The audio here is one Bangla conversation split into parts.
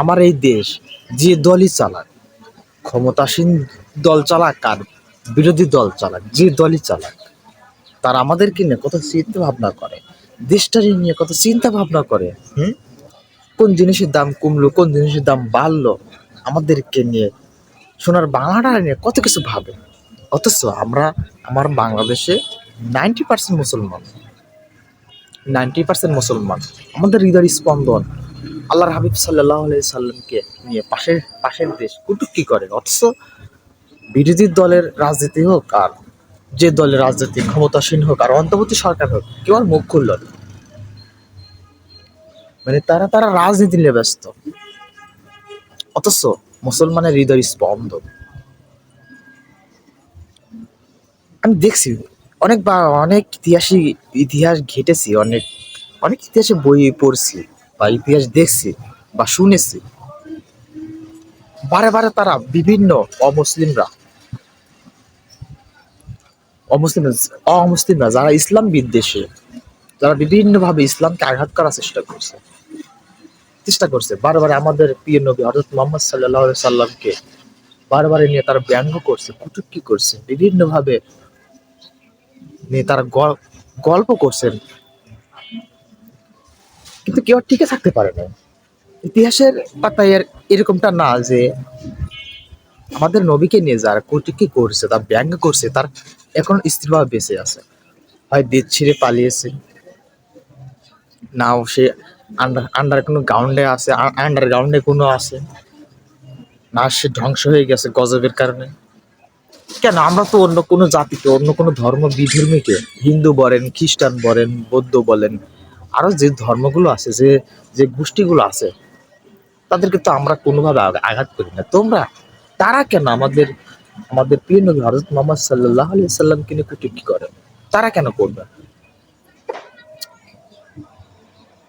আমার এই দেশ যে দলই চালাক, ক্ষমতাসীন দল চালাক আর বিরোধী দল চালাক, যে দলই চালাক, তারা আমাদেরকে নিয়ে কত চিন্তা ভাবনা করে, দেশটাকে নিয়ে কত চিন্তা ভাবনা করে, হুম? কোন জিনিসের দাম কমলো, কোন জিনিসের দাম বাড়লো, আমাদেরকে নিয়ে, সোনার বাংলাটা নিয়ে কত কিছু ভাবে। অথচ আমরা, আমার বাংলাদেশে নাইনটি পার্সেন্ট মুসলমান নাইনটি পার্সেন্ট মুসলমান, আমাদের হৃদয় স্পন্দন আল্লাহর হাবিব সাল্লাহ সাল্লামকে নিয়ে পাশের পাশের দেশ কুটুকি করে, অথচ বিরোধী দলের রাজনীতি হোক আর যে দলের রাজনীতি ক্ষমতাসীন হোক আর অন্তর্বর্তী সরকার হোক, কেউ আর মুখ খুলল না। মানে তারা তারা রাজনীতি নিয়ে ব্যস্ত। অথচ মুসলমানের হৃদয় স্পন্দন আমি দেখছি অনেক অনেক ইতিহাসই, ইতিহাস ঘেটেছি, অনেক অনেক ইতিহাসে বই পড়ছি। বা ইতিহাস দেখছি বা শুনেছি, বারে বারে তারা বিভিন্ন অমুসলিমরা, অমুসলিম, অমুসলিমরা যারা ইসলাম বিদ্বেষী, যারা বিভিন্নভাবে ইসলামকে আঘাত করার চেষ্টা করছে চেষ্টা করছে বারবার আমাদের প্রিয় নবী হজরত মোহাম্মদ সাল্লাহ সাল্লামকে বারবার নিয়ে তারা ব্যঙ্গ করছে, কুটুক্তি করছে, বিভিন্নভাবে নিয়ে তারা গল্প করছেন কিন্তু কেউ আর টিকে থাকতে পারে না। ইতিহাসের পাতায় আর এরকমটা না যে আমাদের নবীকে নিয়ে যারা কুটুক্তি করছে, তার ব্যঙ্গ করছে, তার এখন স্ত্রীভাবে বেঁচে আছে। হয় দেশ ছিঁড়ে পালিয়েছে। নাও সে আন্ডার আন্ডার কোনো গ্রাউন্ডে আছে আন্ডার গ্রাউন্ডে কোনো আছে। না সে ধ্বংস হয়ে গেছে গজবের কারণে। কেন? আমরা তো অন্য কোনো জাতিকে, অন্য কোনো ধর্ম বিধর্মীকে হিন্দু বলেন, খ্রিস্টান বলেন, বৌদ্ধ বলেন আরও যে ধর্মগুলো আছে, যে যে গোষ্ঠীগুলো আছে, তাদেরকে তো আমরা কোনোভাবে আঘাত করি না। তোমরা, তারা কেন আমাদের আমাদের প্রিয় নবী হজরত মোহাম্মদ সাল্লাহ আলি সাল্লামকে নিয়ে কুটুকি করে? তারা কেন করবে?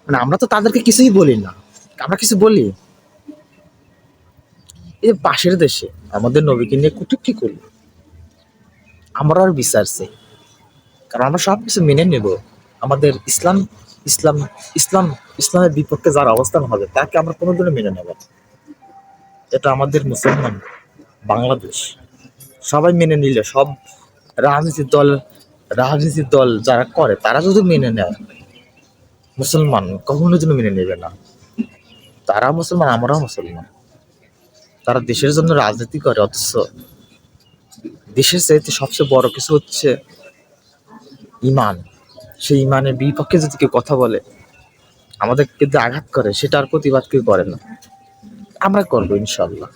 মানে আমরা তো তাদেরকে কিছুই বলি না। আমরা কিছু বলি। এই যে পাশের দেশে আমাদের নবীকে নিয়ে কুটুকি করল আমরা আর বিচার চাই। কারণ আমরা সব কিছু মেনে নেব। আমাদের ইসলাম ইসলাম ইসলাম, ইসলামের বিপক্ষে যার অবস্থান হবে, তাকে আমরা কোনোদিনও মেনে নেব। এটা আমাদের মুসলমান বাংলাদেশ। সবাই মেনে নিলে, সব রাজনীতির দল রাজনীতির দল যারা করে, তারা যদি মেনে নেয়, মুসলমান কখনো যেন মেনে নেবে না। তারা মুসলমান, আমরাও মুসলমান। তারা দেশের জন্য রাজনীতি করে, অথচ দেশের চাইতে সবচেয়ে বড় কিছু হচ্ছে ইমান। সেই ইমানের বিপক্ষে যদি কেউ কথা বলে, আমাদের কিন্তু আঘাত করে সেটার প্রতিবাদ কেউ করে না। আমরা করব ইনশাল্লাহ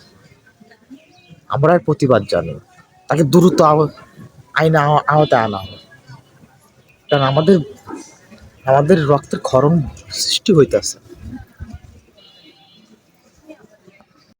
আমরা প্রতিবাদ জানি তাকে দ্রুত আইনে আওতায় আনা হবে কারণ আমাদের আমাদের রক্তের ক্ষরণ সৃষ্টি হইতেছে।